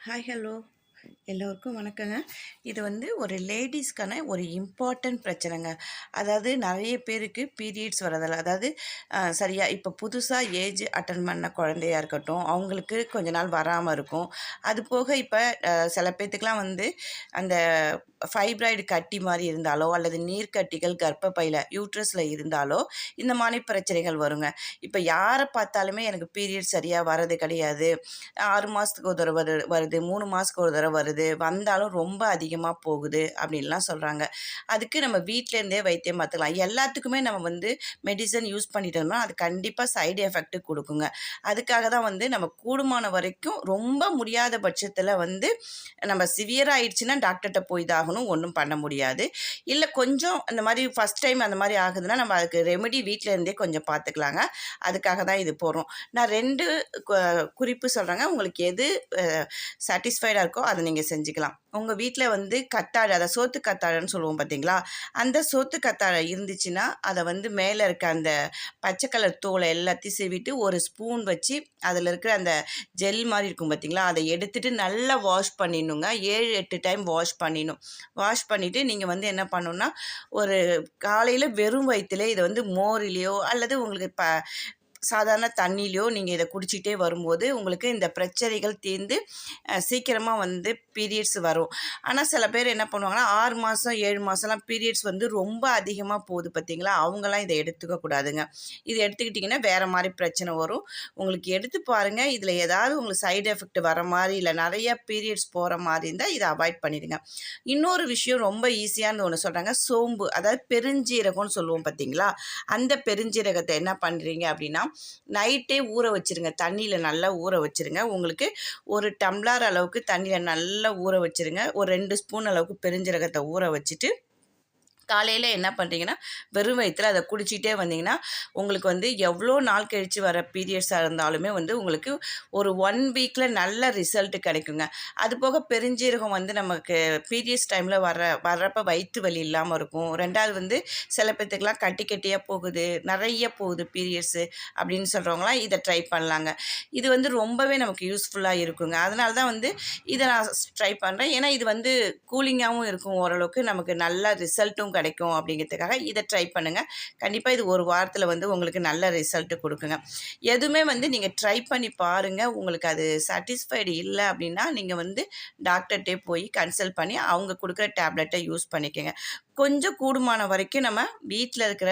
Hi hello எல்லோருக்கும் வணக்கங்க. இது வந்து ஒரு லேடிஸ்க்கான ஒரு இம்பார்ட்டண்ட் பிரச்சனைங்க. அதாவது நிறைய பேருக்கு பீரியட்ஸ் வரதில்ல அதாவது சரியாக இப்போ புதுசாக ஏஜ் அட்டன் பண்ண குழந்தையாக இருக்கட்டும் அவங்களுக்கு கொஞ்ச நாள் வராமல் இருக்கும். அது போக இப்போ சில பேர்த்துக்கெலாம் வந்து அந்த ஃபைப்ராய்டு கட்டி மாதிரி இருந்தாலோ அல்லது நீர்க்கட்டிகள் கர்ப்பப்பையில் யூட்ரஸில் இருந்தாலோ இந்த மாதிரி பிரச்சனைகள் வருங்க. இப்போ யாரை பார்த்தாலுமே எனக்கு பீரியட் சரியாக வரது கிடையாது. ஆறு மாதத்துக்கு ஒரு தடவை வருது மூணு மாதத்துக்கு ஒரு தடவை வருது வந்தாலும் ரொம்ப அதிகமாக போகுது அப்படின்லாம் சொல்கிறாங்க அதுக்கு நம்ம வீட்டிலேருந்தே வைத்தியம் பார்த்துக்கலாம். எல்லாத்துக்குமே நம்ம வந்து மெடிசன் யூஸ் பண்ணிட்டோம்னா அது கண்டிப்பாக சைடு எஃபெக்ட் கொடுக்குங்க. அதுக்காக தான் வந்து நம்ம கூடுமான வரைக்கும் ரொம்ப முடியாத பட்சத்தில் வந்து நம்ம சிவியர் ஆயிடுச்சுன்னா டாக்டர்கிட்ட போய் தான் ஆகணும் ஒன்றும் பண்ண முடியாது. இல்லை கொஞ்சம் அந்த மாதிரி ஃபஸ்ட் டைம் அந்த மாதிரி ஆகுதுன்னா நம்ம அதுக்கு ரெமெடி வீட்டிலேருந்தே கொஞ்சம் பார்த்துக்கலாங்க அதுக்காக தான் இது போகிறோம் நான் ரெண்டு குறிப்பு சொல்கிறேங்க உங்களுக்கு எது சாட்டிஸ்ஃபைடாக இருக்கோ அதை நீங்கள் செஞ்சுக்கலாம். உங்கள் வீட்டில் வந்து கத்தாழை அதை சோத்து கத்தாழைன்னு சொல்லுவோம் பார்த்தீங்களா அந்த சோத்து கத்தாழை இருந்துச்சுன்னா அதை வந்து மேலே இருக்க அந்த பச்சை கலர் தோலை எல்லாத்தையும் சீவிட்டு ஒரு ஸ்பூன் வச்சு அதில் இருக்கிற அந்த ஜெல் மாதிரி இருக்கும் பார்த்தீங்களா அதை எடுத்துகிட்டு நல்லா வாஷ் பண்ணிடணுங்க. ஏழு எட்டு டைம் வாஷ் பண்ணிடணும். வாஷ் பண்ணிவிட்டு நீங்கள் வந்து என்ன பண்ணணுன்னா ஒரு காலையில் வெறும் வயிற்றுல இதை வந்து மோரிலேயோ அல்லது உங்களுக்கு ப சாதாரண தண்ணியிலையோ நீங்கள் இதை குடிச்சிட்டே வரும்போது உங்களுக்கு இந்த பிரச்சனைகள் தீர்ந்து சீக்கிரமாக வந்து பீரியட்ஸ் வரும். ஆனால் சில பேர் என்ன பண்ணுவாங்கன்னா ஆறு மாதம் ஏழு மாதம்லாம் பீரியட்ஸ் வந்து ரொம்ப அதிகமாக போகுது பார்த்தீங்களா? அவங்களாம் இதை எடுத்துக்க கூடாதுங்க. இது எடுத்துக்கிட்டிங்கன்னா வேறு மாதிரி பிரச்சனை வரும். உங்களுக்கு எடுத்து பாருங்கள் இதில் ஏதாவது உங்களுக்கு சைடு எஃபெக்ட் வர மாதிரி இல்லை நிறைய பீரியட்ஸ் போகிற மாதிரி இருந்தால் இதை அவாய்ட் பண்ணிடுங்க. இன்னொரு விஷயம் ரொம்ப ஈஸியானது ஒன்று சொல்கிறாங்க சோம்பு. அதாவது பெருஞ்சீரகம்னு சொல்லுவோம் பார்த்தீங்களா? அந்த பெருஞ்சீரகத்தை என்ன பண்ணுறீங்க அப்படின்னா நைட்டே ஊற வச்சுருங்க. தண்ணியில் நல்லா ஊற வச்சுருங்க. உங்களுக்கு ஒரு டம்ளர் அளவுக்கு தண்ணியில் நல்லா ஊற வச்சுருங்க. ஒரு ரெண்டு ஸ்பூன் அளவுக்கு பெருஞ்சீரகத்தை ஊற வச்சுட்டு காலையில் என்ன பண்ணுறீங்கன்னா வெறும் வயிற்றில் அதை குடிச்சிட்டே வந்தீங்கன்னா உங்களுக்கு வந்து எவ்வளோ நாள் கழித்து வர பீரியட்ஸாக இருந்தாலுமே வந்து உங்களுக்கு ஒரு ஒன் வீக்கில் நல்ல ரிசல்ட் கிடைக்குங்க. அது போக பெருஞ்சீரகம் வந்து நமக்கு பீரியட்ஸ் டைமில் வர வர்றப்ப வயிற்று வலி இல்லாமல் இருக்கும். ரெண்டாவது வந்து சில பேர்த்துக்கெலாம் கட்டி கட்டியாக போகுது நிறைய போகுது பீரியட்ஸு அப்படின்னு சொல்கிறவங்களாம் இதை ட்ரை பண்ணலாங்க. இது வந்து ரொம்பவே நமக்கு யூஸ்ஃபுல்லாக இருக்குங்க. அதனால தான் வந்து இதை நான் ட்ரை பண்ணுறேன் ஏன்னா இது வந்து கூலிங்காகவும் இருக்கும். ஓரளவுக்கு நமக்கு நல்ல ரிசல்ட்டும் கிடைக்கும் அப்படிங்கிறதுக்காக இதை ட்ரை பண்ணுங்கள் கண்டிப்பாக இது ஒரு வாரத்தில் வந்து உங்களுக்கு நல்ல ரிசல்ட்டு கொடுக்குங்க. எதுவுமே வந்து நீங்கள் ட்ரை பண்ணி பாருங்கள் உங்களுக்கு அது சாட்டிஸ்ஃபைடு இல்லை அப்படின்னா நீங்கள் வந்து டாக்டர்கிட்டே போய் கன்சல்ட் பண்ணி அவங்க கொடுக்குற டேப்லெட்டை யூஸ் பண்ணிக்கோங்க. கொஞ்சம் கூடுமான வரைக்கும் நம்ம வீட்டில் இருக்கிற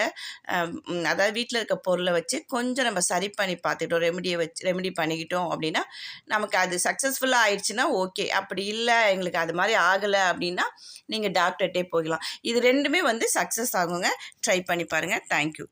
அதாவது வீட்டில் இருக்க பொருளை வச்சு கொஞ்சம் நம்ம சரி பண்ணி பார்த்துக்கிட்டோம் ரெமடியை வச்சு ரெமெடி பண்ணிக்கிட்டோம் அப்படின்னா நமக்கு அது சக்ஸஸ்ஃபுல்லாக ஆயிடுச்சுன்னா ஓகே அப்படி இல்லை எங்களுக்கு அது மாதிரி ஆகலை அப்படின்னா நீங்கள் டாக்டர்கிட்டே போகலாம் இது ரெண்டுமே வந்து சக்ஸஸ் ஆகுங்க. ட்ரை பண்ணி பாருங்கள் தேங்க்யூ